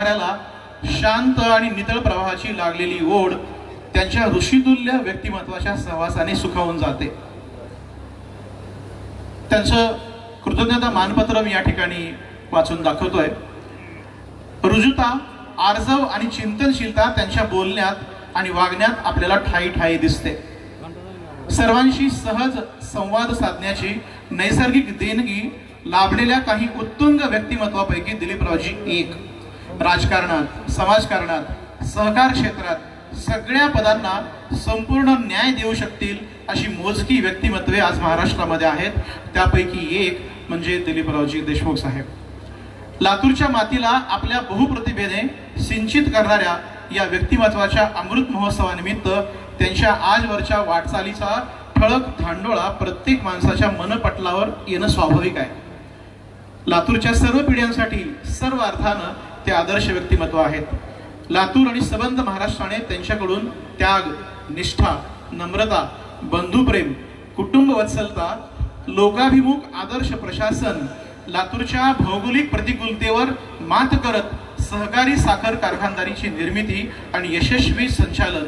शांत आणि नितळ प्रवाहाची लागलेली ओढ त्यांच्या ऋषितुल्य व्यक्तिमत्वाच्या सहवासाने सुखावून जाते. त्यांचं कृतज्ञता मानपत्र मी या ठिकाणी वाचून दाखवतोय. रुजुता आर्जव आणि चिंतनशीलता त्यांच्या बोलण्यात आणि वागण्यात आपल्याला ठाई ठाई दिसते. सर्वांशी सहज संवाद साधण्याची नैसर्गिक देणगी लाभलेल्या काही उत्तुंग व्यक्तिमत्वापैकी दिलीपरावजी एक. राजकारणात समाजकारणात सहकार क्षेत्रात सगळ्या पदांना संपूर्ण न्याय देऊ शकतील अशी मोजकी व्यक्तिमत्वे आज महाराष्ट्रामध्ये आहेत. त्यापैकी एक म्हणजे दिलीपरावजी देशमुख साहेब. लातूरच्या मातीला आपल्या बहुप्रतिभेने सिंचित करणाऱ्या या व्यक्तिमत्वाच्या अमृत महोत्सवानिमित्त त्यांच्या आजवरच्या वाटचालीचा ठळक धांडोळा प्रत्येक माणसाच्या मनपटलावर येणं स्वाभाविक आहे. लातूरच्या सर्व पिढ्यांसाठी सर्व अर्थानं ते आदर्श व्यक्तिमत्व आहेत. लातूर आणि सबंध महाराष्ट्राने त्यांच्याकडून त्याग निष्ठा नम्रता बंधुप्रेम कुटुंब वत्सलता लोकाभिमुख आदर्श प्रशासन लातूरच्या भौगोलिक प्रतिकूलतेवर मात करत सहकारी साखर कारखानदारीची निर्मिती आणि यशस्वी संचालन.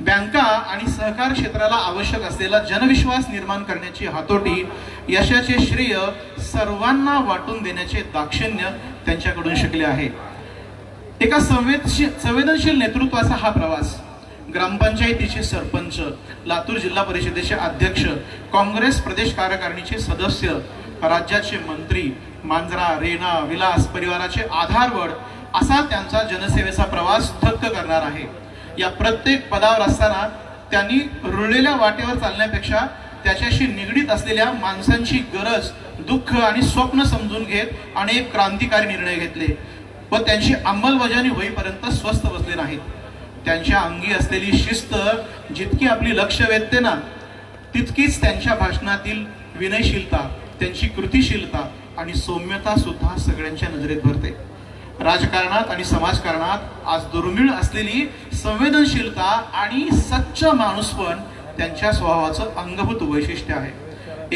बँका आणि सहकार क्षेत्राला आवश्यक असलेला जनविश्वास निर्माण करण्याची हातोटी यशाचे श्रेय सर्वांना वाटून देण्याचे दाक्षिण्य त्यांच्याकडून शिकले आहे. एका संवेदशील संवेदनशील नेतृत्वाचा हा प्रवास ग्रामपंचायतीचे सरपंच लातूर जिल्हा परिषदेचे अध्यक्ष काँग्रेस प्रदेश कार्यकारिणीचे सदस्य राज्याचे मंत्री मांजरा रेणा विलास परिवाराचे आधारवड असा त्यांचा जनसेवेचा प्रवास थक्क करणार आहे. या प्रत्येक पदावर असताना त्यांनी रुळलेल्या वाटेवर चालण्यापेक्षा त्याच्याशी निगडीत असलेल्या माणसांची गरज दुःख आणि स्वप्न समजून घेत अनेक क्रांतिकारी निर्णय घेतले. व त्यांची अंमलबजावणी होईपर्यंत स्वस्थ बसले नाहीत. त्यांच्या अंगी असलेली शिस्त जितकी आपली लक्ष वेधते ना तितकीच त्यांच्या भाषणातील विनयशीलता त्यांची कृतिशीलता आणि सौम्यता सुद्धा सगळ्यांच्या नजरेत भरते. राजकारणात आणि समाजकारणात आज दुर्मिळ असलेली संवेदनशीलता आणि सच्च माणूसपण त्यांच्या स्वभावाचं अंगभूत वैशिष्ट्य आहे.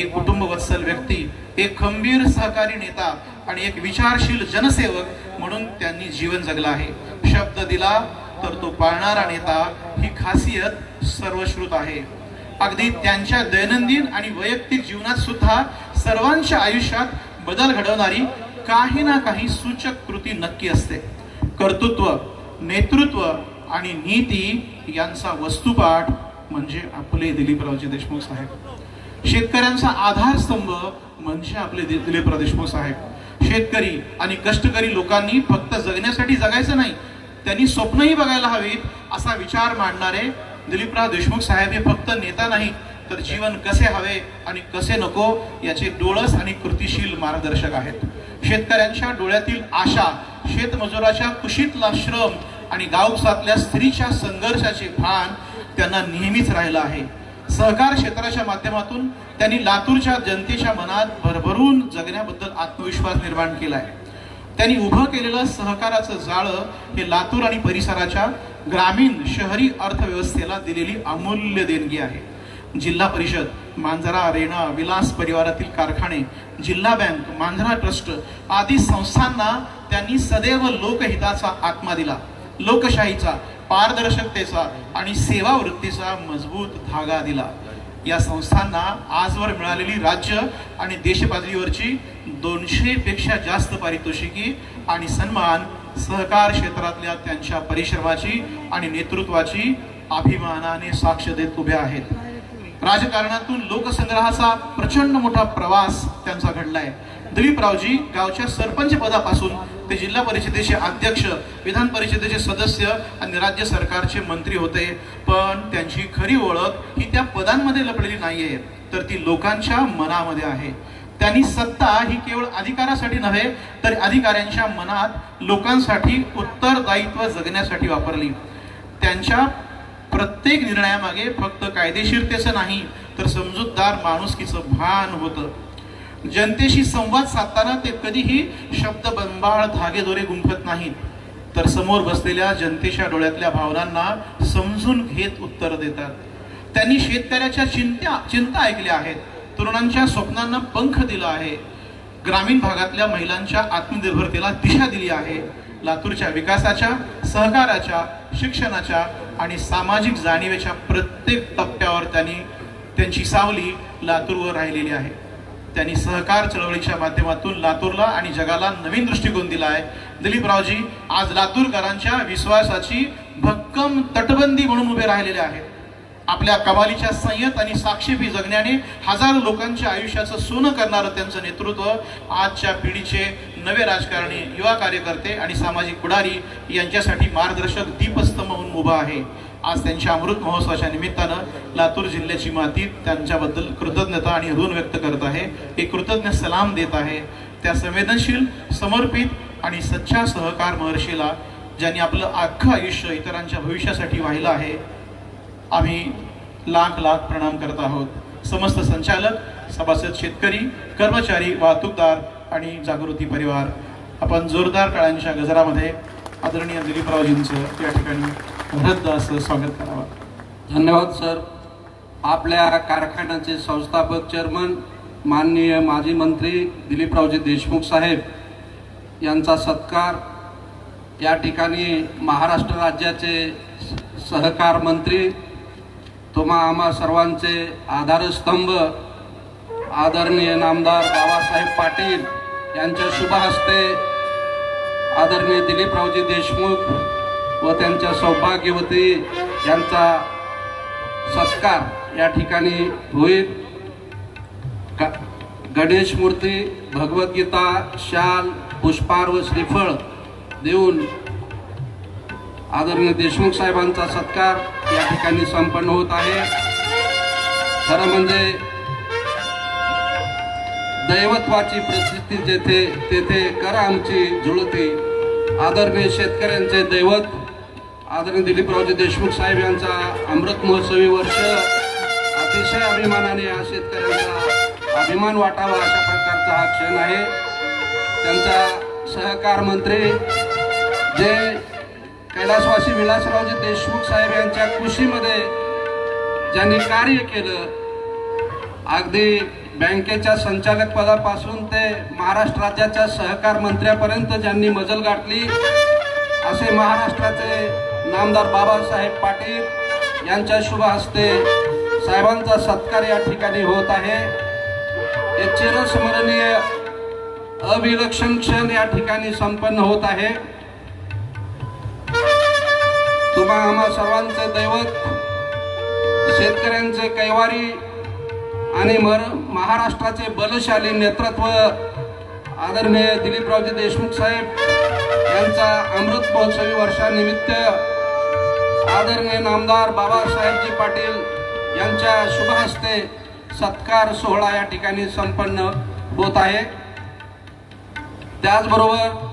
एक कुटुंबवत्सल व्यक्ती एक खंबीर सहकारी नेता आणि एक विचारशील जनसेवक म्हणून त्यांनी जीवन जगलं आहे. शब्द दिला तर तो पाळणारा नेता ही खासियत सर्वश्रुत आहे. अगदी त्यांच्या दैनंदिन आणि वैयक्तिक जीवनात सुद्धा सर्वांच्या आयुष्यात बदल घडवणारी काही ना काही सूचक कृती नक्की असते. कर्तृत्व नेतृत्व आणि नीती यांचा वस्तुपाठ म्हणजे आपले दिलीपरावजी देशमुख साहेब. शेतकऱ्यांचा आधारस्तंभ म्हणजे आपले दिलीपराव देशमुख साहेब. शेतकरी आणि कष्टकरी लोकांनी फक्त जगण्यासाठी जगायचं नाही त्यांनी स्वप्नही बघायला हवीत असा विचार मांडणारे दिलीपराव देशमुख साहेब हे फक्त नेता नाही तर जीवन कसे हवे आणि कसे नको याचे डोळस आणि कृतिशील मार्गदर्शक आहेत. शेतकऱ्यांच्या डोळ्यातील आशा शेतमजुराच्या कुशीतला श्रम आणि गावसातल्या स्त्रीच्या संघर्षाचे भान त्यांना नेहमीच राहिलं आहे. सहकार क्षेत्राच्या माध्यमातून त्यांनी लातूरच्या जनतेच्या मनात भरभरून जगण्याबद्दल आत्मविश्वास निर्माण केला आहे. त्यांनी उभं केलेलं सहकाराचं जाळं हे लातूर आणि परिसराच्या ग्रामीण शहरी अर्थव्यवस्थेला दिलेली अमूल्य देणगी आहे. जिल्हा परिषद मांजरा रेणा विलास परिवारातील कारखाने जिल्हा बँक मांजरा ट्रस्ट आदी संस्थांना त्यांनी सदैव लोकहिताचा आत्मा दिला. लोकशाहीचा पारदर्शकतेचा आणि सेवावृत्तीचा मजबूत धागा दिला. या संस्थांना आजवर मिळालेली राज्य आणि देशपातळीवरची दोनशे पेक्षा जास्त पारितोषिकी आणि सन्मान सहकार क्षेत्रातल्या त्यांच्या परिश्रमाची आणि नेतृत्वाची अभिमानाने साक्ष देत उभ्या आहेत. राजकारणातून लोकसंग्रहाचा प्रचंड मोठा प्रवास त्यांचा घडलाय. दिलीपरावजी गावच्या सरपंच पदापासून ते जिल्हा परिषदेचे अध्यक्ष विधान परिषदेचे सदस्य आणि राज्य सरकारचे मंत्री होते. पण त्यांची खरी ओळख ही त्या पदांमध्ये लपलेली नाहीये. तर ती लोकांच्या मनामध्ये आहे. त्यांनी सत्ता ही केवळ अधिकारासाठी नव्हे तर अधिकाऱ्यांच्या मनात लोकांसाठी उत्तरदायित्व जगण्यासाठी वापरली. त्यांच्या प्रत्येक निर्णयामागे फक्त कायदेशीरतेचं नाही तर समजूतदार माणुसकीचं भान होतं. जनतेशी संवाद साधताना ते कधीही शब्द बंबाळ धागेदोरे गुंफत नाहीत. तर समोर बसलेल्या जनतेच्या डोळ्यातल्या भावनांना समजून घेत उत्तर देतात. त्यांनी शेतकऱ्याच्या चिंत्या चिंता ऐकल्या आहेत. तरुणांच्या स्वप्नांना पंख दिला आहे. ग्रामीण भागातल्या महिलांच्या आत्मनिर्भरतेला दिशा दिली आहे. लातूरच्या विकासाच्या सहकाराच्या शिक्षणाच्या आणि सामाजिक जाणीवेच्या प्रत्येक टप्प्यावर त्यांनी त्यांची सावली लातूरवर राहिलेली आहे. त्यांनी सहकार चळवळीच्या माध्यमातून लातूरला आणि जगाला नवीन दृष्टिकोन दिला आहे दिलीपरावजी आज लातूरकरांच्या विश्वासाची भक्कम तटबंदी म्हणून उभे राहिलेले आहेत. आपल्या कमालीच्या संयत आणि साक्षेपी जगण्याने हजारो लोकांच्या आयुष्याचं सोनं करणारं त्यांचं नेतृत्व आजच्या पिढीचे नवे राजकारणी युवा कार्यकर्ते आणि सामाजिक पुढारी यांच्यासाठी मार्गदर्शक दीपस्तंभ म्हणून उभा आहे. आज त्यांच्या अमृत महोत्सवाच्या निमित्तानं लातूर जिल्ह्याची माती त्यांच्याबद्दल कृतज्ञता आणि ऋण व्यक्त करत आहे. एक कृतज्ञ सलाम देत आहे. त्या संवेदनशील समर्पित आणि सच्चा सहकार महर्षीला ज्यांनी आपलं अख्खं आयुष्य इतरांच्या भविष्यासाठी वाहिलं आहे आम्ही लाख लाख प्रणाम करत आहोत. समस्त संचालक सभासद शेतकरी कर्मचारी वाहतूकदार आणि जागृती परिवार आपण जोरदार टाळ्यांच्या गजरामध्ये आदरणीय दिलीपरावजींचं या ठिकाणी वृद्ध असं स्वागत करावं. धन्यवाद सर. आपल्या कारखान्याचे संस्थापक चेअरमन माननीय माजी मंत्री दिलीपरावजी देशमुख साहेब यांचा सत्कार. या ठिकाणी महाराष्ट्र राज्याचे स- सहकार मंत्री तुम्हा आम्हा सर्वांचे आधारस्तंभ आदरणीय नामदार बाबासाहेब पाटील यांच्या शुभ हस्ते आदरणीय दिलीपरावजी देशमुख व त्यांच्या सौभाग्यवती यांचा सत्कार या ठिकाणी होईल. गणेश मूर्ती भगवद्गीता शाल पुष्पार व श्रीफळ देऊन आदरणीय देशमुख साहेबांचा सत्कार या ठिकाणी संपन्न होत आहे. खरं म्हणजे दैवत्वाची प्रसिद्धी जेथे तेथे कर आमची जुळती. आदरणीय शेतकऱ्यांचे दैवत आदरणीय दिलीपरावजी देशमुख साहेब यांचा अमृत महोत्सवी वर्ष अतिशय अभिमानाने या शेतकऱ्यांचा अभिमान वाटावा अशा प्रकारचा हा क्षण आहे. त्यांचा सहकार मंत्री जे कैलासवासी विलासरावजी देशमुख साहेब यांच्या कृषीमध्ये ज्यांनी कार्य केलं अगदी बँकेच्या संचालक पदापासून ते महाराष्ट्र राज्याच्या सहकार मंत्र्यापर्यंत ज्यांनी मजल गाठली असे महाराष्ट्राचे नामदार बाबासाहेब पाटील यांच्या शुभ हस्ते साहेबांचा सत्कार या ठिकाणी होत आहे. हे चिरस्मरणीय अविलक्षण क्षण या ठिकाणी संपन्न होत आहे. तुम्हा आम्हा सर्वांचं दैवत शेतकऱ्यांचे कैवारी आणि मर महाराष्ट्राचे बलशाली नेतृत्व आदरणीय दिलीपरावजी देशमुख साहेब यांचा अमृत महोत्सवी वर्षानिमित्त आदरणीय नामदार बाबासाहेबजी पाटील यांच्या शुभ हस्ते सत्कार सोहळा या ठिकाणी संपन्न होत आहे. त्याचबरोबर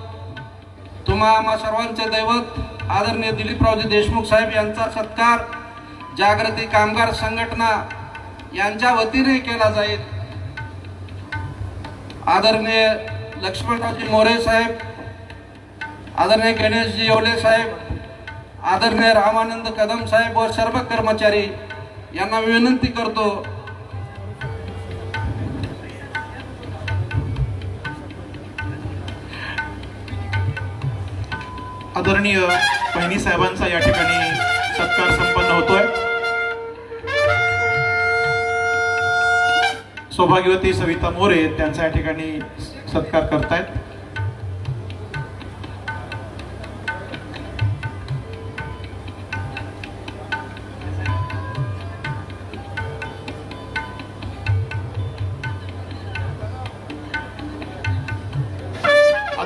तुम्हा आम्हा सर्वांचे दैवत आदरणीय दिलीपरावजी देशमुख साहेब यांचा सत्कार जागृती कामगार संघटना यांच्या वतीने केला जाईल. आदरणीय लक्ष्मणरावजी मोरे साहेब आदरणीय गणेशजी येवले साहेब आदरणीय रामानंद कदम साहेब व सर्व कर्मचारी यांना विनंती करतो. आदरणीय बहिणी साहेबांचा या ठिकाणी सत्कार संपन्न होतोय. सौभाग्यवती सविता मोरे त्यांचा या ठिकाणी सत्कार करतायत.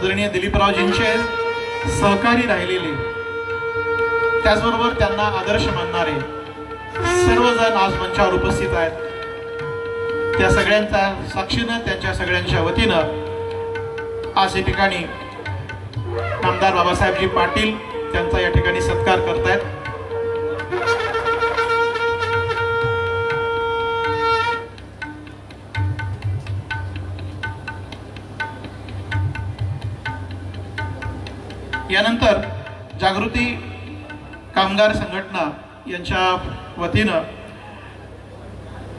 आदरणीय दिलीपरावजींचे सहकारी राहिलेले त्याचबरोबर त्यांना आदर्श मानणारे सर्वजण आज मंचावर उपस्थित आहेत. त्या सगळ्यांच्या साक्षीनं त्यांच्या सगळ्यांच्या वतीनं आज या ठिकाणी आमदार बाबासाहेबजी पाटील त्यांचा या ठिकाणी सत्कार करतायत. यानंतर जागृती कामगार संघटना यांच्या वतीनं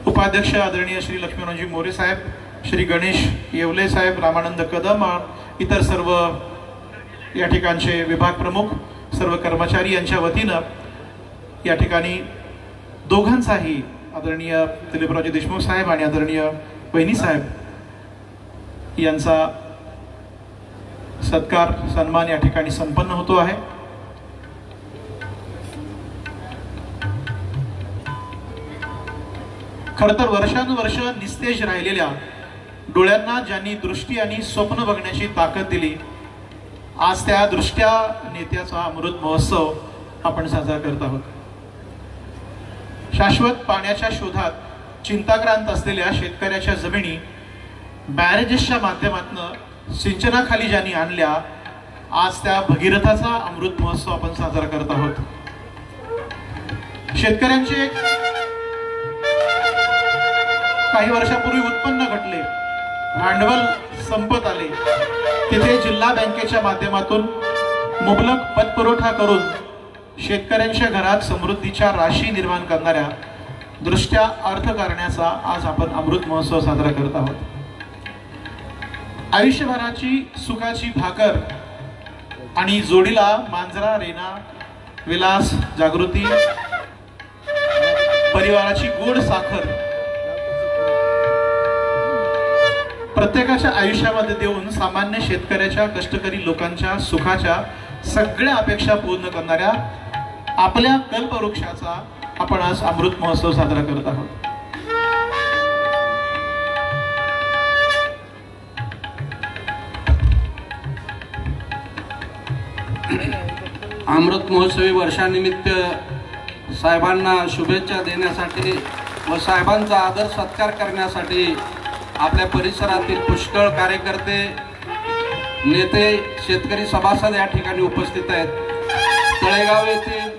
उपाध्यक्ष आदरणीय श्री लक्ष्मीरावजी मोरे साहेब श्री गणेश येवले साहेब रामानंद कदम इतर सर्व या ठिकाणचे विभाग प्रमुख सर्व कर्मचारी यांच्या वतीनं या ठिकाणी दोघांचाही आदरणीय दिलीपरावजी देशमुख साहेब आणि आदरणीय बहिणी साहेब यांचा सत्कार सन्मान या ठिकाणी संपन्न होतो आहे. खर तर वर्षानुवर्ष निस्तेज राहिलेल्या डोळ्यांना ज्यांनी दृष्टी आणि स्वप्न बघण्याची ताकद दिली आज त्या दृष्ट्या नेत्याचा अमृत महोत्सव आपण साजरा करत आहोत. शाश्वत पाण्याच्या शोधात चिंताक्रांत असलेल्या शेतकऱ्याच्या जमिनी बॅरेजेसच्या माध्यमातून सिंचनाखाली ज्यांनी आणल्या आज त्या भगीरथाचा अमृत महोत्सव आपण साजरा करत आहोत. शेतकऱ्यांचे काही वर्षापूर्वी उत्पन्न घटले भांडवल संपत आले. तिथे जिल्हा बँकेच्या माध्यमातून मुबलक पतपुरवठा करून शेतकऱ्यांच्या घरात समृद्धीच्या राशी निर्माण करणाऱ्या दृष्ट्या अर्थ करण्याचा आज आपण अमृत महोत्सव साजरा करत आहोत. आयुष्यभराची सुखाची भाकर आणि जोडीला मांजरा रेना विलास जागृती परिवाराची गोड साखर प्रत्येकाच्या आयुष्यामध्ये देऊन सामान्य शेतकऱ्याच्या कष्टकरी लोकांच्या सुखाच्या सगळ्या अपेक्षा पूर्ण करणाऱ्या आपल्या कल्पवृक्षाचा आपण आज अमृत महोत्सव साजरा करत आहोत. अमृत महोत्सवी वर्षानिमित्त साहेबांना शुभेच्छा देण्यासाठी व साहेबांचा आदर सत्कार करण्यासाठी आपल्या परिसरातील पुष्कळ कार्यकर्ते नेते शेतकरी सभासद या ठिकाणी उपस्थित आहेत. तळेगाव येथील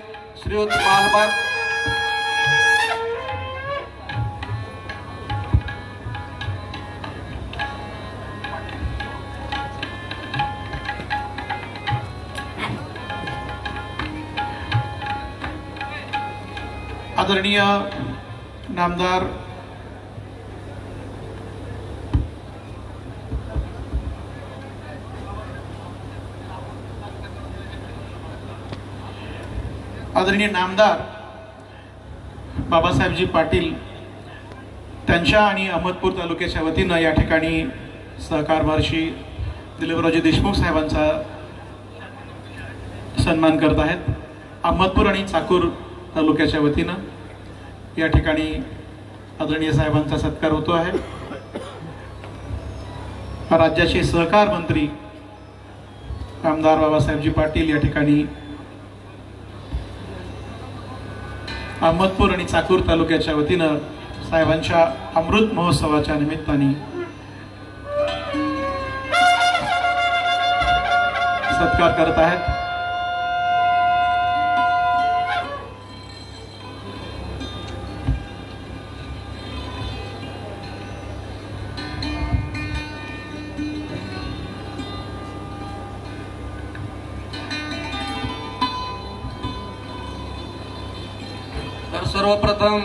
श्रीयुत मालबाग आदरणीय नामदार आदरणीय नामदार बाबासाहेबजी पाटील त्यांच्या आणि अहमदपूर तालुक्याच्या वतीनं या ठिकाणी सहकार महर्षी दिलीपरावजी देशमुख साहेबांचा सन्मान करत आहेत. अहमदपूर आणि चाकूर तालुक्याच्या वतीनं या ठिकाणी आदरणीय साहेबांचा सत्कार होतो आहे. राज्याचे सहकार मंत्री आमदार बाबासाहेबजी पाटील या ठिकाणी अहमदपूर आणि चाकूर तालुक्याच्या वतीनं साहेबांच्या अमृत महोत्सवाच्या निमित्ताने सत्कार करत आहेत. सर्वप्रथम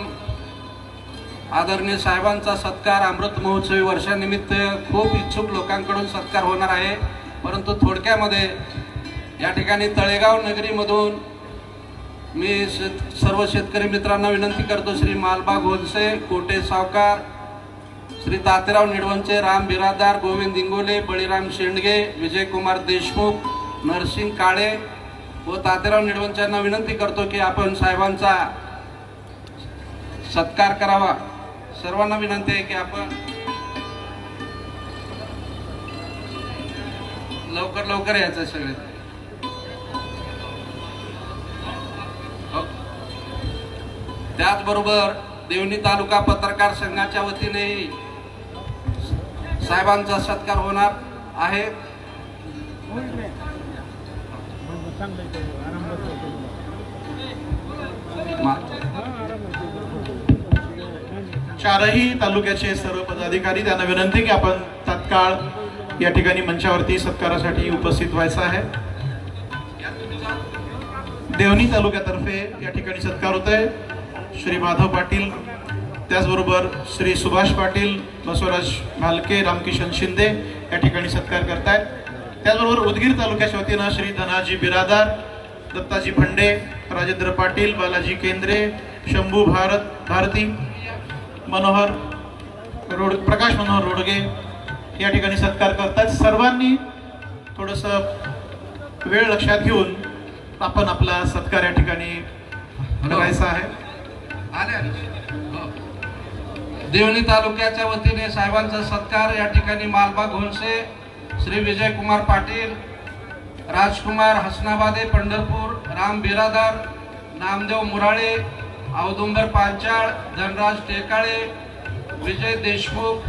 आदरणीय साहेबांचा सत्कार अमृत महोत्सवी वर्षानिमित्त खूप इच्छुक लोकांकडून सत्कार होणार आहे. परंतु थोडक्यामध्ये या ठिकाणी तळेगाव नगरीमधून मी शेत सर्व शेतकरी मित्रांना विनंती करतो श्री मालबाग होलसे कोटे सावकार श्री तातेराव निडवंचे राम बिरादार गोविंद इंगोले बळीराम शेंडगे विजयकुमार देशमुख नरसिंग काळे व तातेराव निडवंच्यांना विनंती करतो की आपण साहेबांचा सत्कार करावा. सर्वांना विनंती आहे की आपण लवकर लवकर यायचं सगळे. हो. त्याचबरोबर देवणी तालुका पत्रकार संघाच्या वतीनेही साहेबांचा सत्कार होणार आहे. चारही तालुक्याचे सर्व पदाधिकारी त्यांना विनंती की आपण तत्काळ या ठिकाणी मंचावरती सत्कारासाठी उपस्थित व्हायचं आहे. देवणी तालुक्यातर्फे या ठिकाणी सत्कार होत आहे. श्री माधव पाटील त्याचबरोबर श्री सुभाष पाटील बसवराज भालके रामकिशन शिंदे या ठिकाणी सत्कार करतायत. त्याचबरोबर उदगीर तालुक्याच्या वतीनं श्री धनाजी बिरादार दत्ताजी भंडे राजेंद्र पाटील बालाजी केंद्रे शंभू भारत भारती मनोहर रोड प्रकाश मनोहर रोडगे या ठिकाणी सत्कार करतात सर्वांनी थोडंसं वेळ लक्षात घेऊन आपण आपला सत्कार या ठिकाणी करायचा आहे. हो. देवणी तालुक्याच्या वतीने साहेबांचा सत्कार या ठिकाणी मालबा घोणसे श्री विजयकुमार पाटील राजकुमार हसनाबादे पंढरपूर राम बिरादार नामदेव मुराळे औदुंबर पांचाळ धनराज टेकाळे विजय देशमुख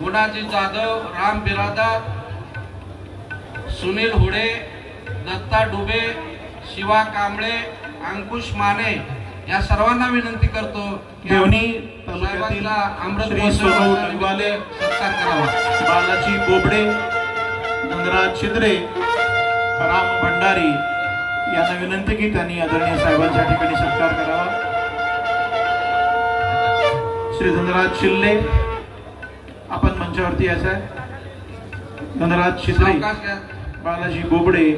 गुणाजी जाधव राम बिरादार सुनील हुडे दत्ता डुबे शिवा कांबळे अंकुश माने. या सर्वांना विनंती करतो अमृत सत्कार करावा. बालाजी बोबडे नंदराज छिद्रे राम भंडारी यांना विनंती की त्यांनी आदरणीय साहेबांच्या ठिकाणी सत्कार करावा. श्री धनराज शिल्ले. आपण मंचावरती यायचं धनराज शिसरे बालाजी बोबडे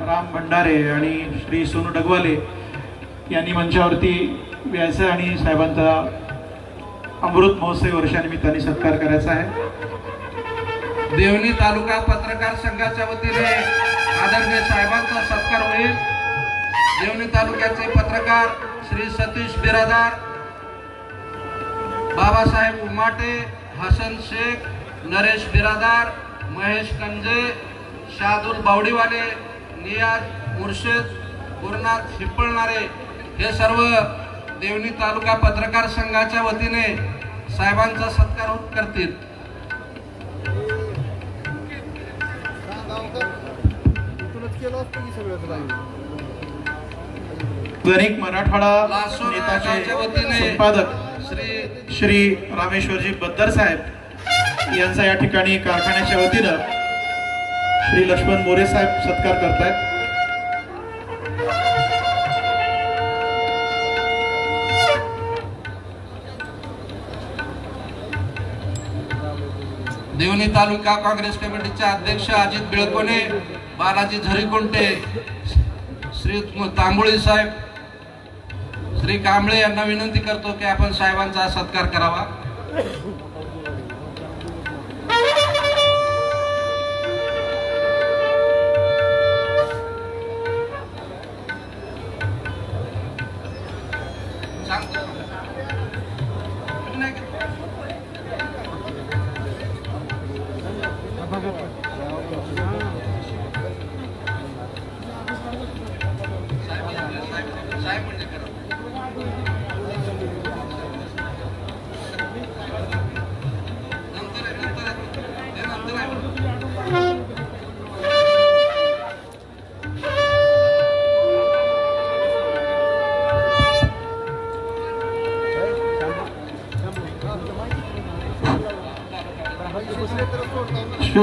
राम भंडारे आणि श्री सोनू डगवाले यांनी मंचावरती यायचं आणि साहेबांचा अमृत महोत्सव वर्षानिमित्ताने सत्कार करायचा आहे. देवणी तालुका पत्रकार संघाच्या वतीने आदरणीय साहेबांचा सत्कार होईल. देवणी तालुक्याचे पत्रकार श्री सतीश बिरादार बाबासाहेब उमाटे हसन शेख नरेश बिरादार महेश कंजे शादुल बावडीवाले नियाज मुर्शेद गुरुनाथ हिप्पळणारे हे सर्व देवणी तालुका पत्रकार संघाच्या वतीने साहेबांचा सत्कार करतील. दैनिक मराठवाडा संपादक श्री श्री रामेश्वरजी बद्दर साहेब यांचा या ठिकाणी कारखान्याच्या वतीनं श्री लक्ष्मण मोरे साहेब सत्कार करतायत. देवणी तालुका काँग्रेस कमिटीचे अध्यक्ष अजित बिळकोणे बालाजी झरीकुंटे श्री तांबोळी साहेब श्री कांबळे यांना विनंती करतो की आपण साहेबांचा सत्कार करावा.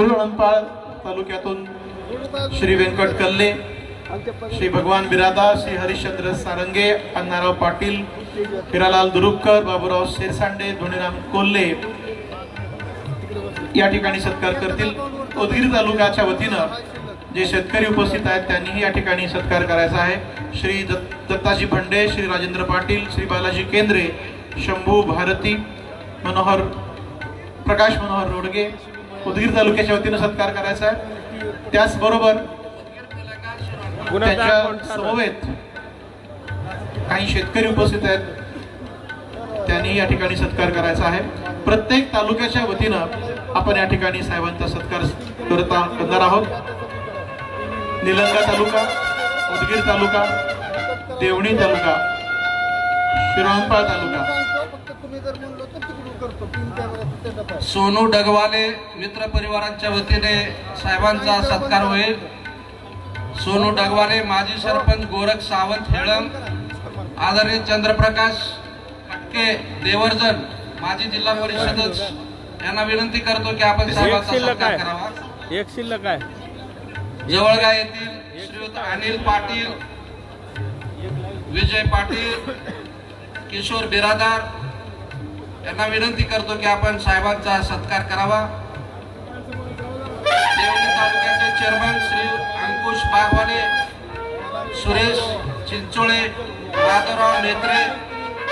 शिरूर अळंपाळ तालुक्यातून श्री व्यंकट कल्ले श्री भगवान बिरादा श्री हरिश्चंद्र सारंगे अण्णाराव पाटील हिरालाल दुरुपकर बाबूराव शेरसांडे धोनीराम कोल्हे या ठिकाणी सत्कार करतील. उदगीर तालुक्याच्या वतीनं जे शेतकरी उपस्थित आहेत त्यांनीही या ठिकाणी सत्कार करायचा आहे. श्री दत्ताजी भंडे श्री राजेंद्र पाटील श्री बालाजी केंद्रे शंभू भारती मनोहर प्रकाश मनोहर रोडगे उदगीर तालुक्याच्या वतीनं सत्कार करायचा आहे. त्याचबरोबर त्यांच्या समवेत काही शेतकरी उपस्थित आहेत. त्यांनी या ठिकाणी सत्कार करायचा आहे. प्रत्येक तालुक्याच्या वतीनं आपण या ठिकाणी साहेबांचा सत्कार करता करणार आहोत. निलंगा तालुका उदगीर तालुका देवणी तालुका शिरोणपाळ तालुका. सोनू डगवाले मित्र परिवारांच्या वतीने साहेबांचा सत्कार होईल. सोनू डगवाले माजी सरपंच गोरख सावंत हेळम आदरणीय चंद्रप्रकाश खटके देवर्जन माजी जिल्हा परिषदच यांना विनंती करतो की आपण साहेबांचा शिल्लक सत्कार करावा. एक शिल्लक आहे. जवळगा येथील श्रीयुत अनिल पाटील विजय पाटील किशोर बिरादार यांना विनंती करतो की आपण साहेबांचा सत्कार करावा देवणी तालुक्याचे चेअरमन श्री अंकुश बागवाले सुरेश चिंचोळे माधवराव मेत्रे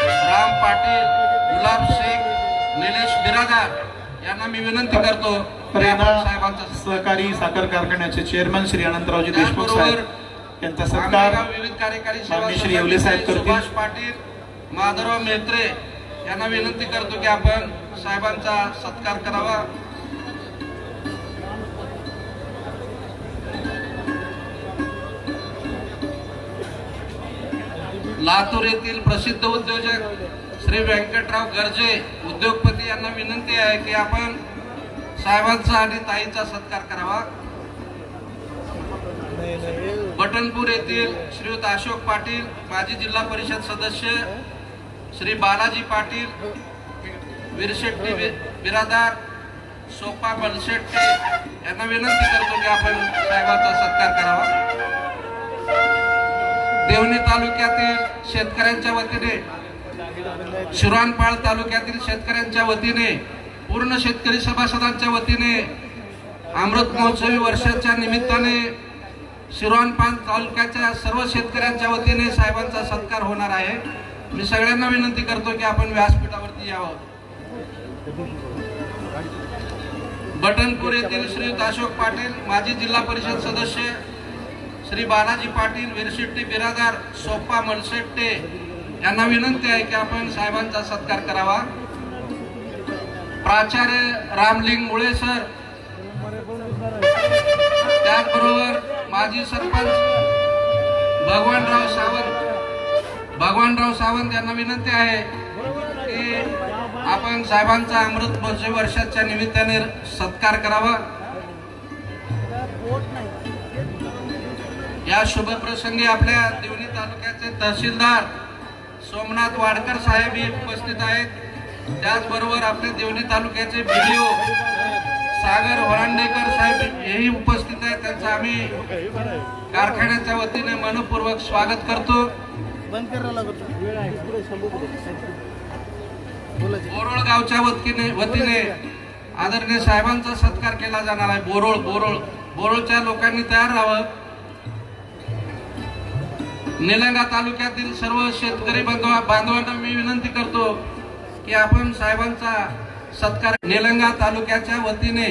राम पाटील गुलाब शेख निलेश बिरादार यांना मी विनंती करतो साहेबांचा सहकारी साखर कारखान्याचे चेअरमन श्री अनंतरावजी देशमुख साहेब यांचा सत्कार विविध कार्यकारी श्री येवले साहेब. सुभाष पाटील माधवराव मेत्रे यांना विनंती करतो की आपण साहेबांचा सत्कार करावा. लातूर येथील प्रसिद्ध उद्योजक श्री व्यंकटराव गर्जे उद्योगपती यांना विनंती आहे की आपण साहेबांचा आणि ताईचा सत्कार करावा. बटनपूर येथील श्रीयुत अशोक पाटील माजी जिल्हा परिषद सदस्य श्री बालाजी पाटील वीरशेट्टी बिरादार सोपा बनशेट्टी यांना विनंती करतो की आपण साहेबांचा सत्कार करावा. देवणी तालुक्यातील शेतकऱ्यांच्या वतीने शिरानपाळ तालुक्यातील शेतकऱ्यांच्या वतीने पूर्ण शेतकरी सभासदांच्या वतीने अमृत महोत्सवी वर्षाच्या निमित्ताने शिरवानपान तालुक्याच्या सर्व शेतकऱ्यांच्या वतीने साहेबांचा सत्कार होणार आहे. मी सगळ्यांना विनंती करतो की आपण व्यासपीठावरती यावं. बटनपूर येथील श्रीयुत अशोक पाटील माजी जिल्हा परिषद सदस्य श्री बालाजी पाटील विरशिट्टी बिरादार सोप्पा मलशेट्टे यांना विनंती आहे की आपण साहेबांचा सत्कार करावा. प्राचार्य रामलिंग मुळे सर. त्याचबरोबर माजी सरपंच भगवानराव सावंत भगवानराव सावंत यांना विनंती आहे की आपण साहेबांचा अमृत महोत्सवी वर्षाच्या निमित्ताने सत्कार करावा. या शुभ प्रसंगी आपल्या दिवणी तालुक्याचे तहसीलदार सोमनाथ वाडकर साहेब हे उपस्थित आहेत. त्याचबरोबर आपल्या देवणी तालुक्याचे बीडीओ सागर होरांडेकर साहेब हेही उपस्थित आहेत. त्यांचं आम्ही कारखान्याच्या वतीने मनपूर्वक स्वागत करतो. बंद करायला लागत बोरोळ गावच्या वतीने वतीने आदरणीय साहेबांचा सत्कार केला जाणार आहे. बोरोळ बोरोळ. बोरोळच्या लोकांनी तयार राहावं. निलंगा तालुक्यातील सर्व शेतकरी बांधवा बांधवांना मी विनंती करतो की आपण साहेबांचा सत्कार निलंगा तालुक्याच्या वतीने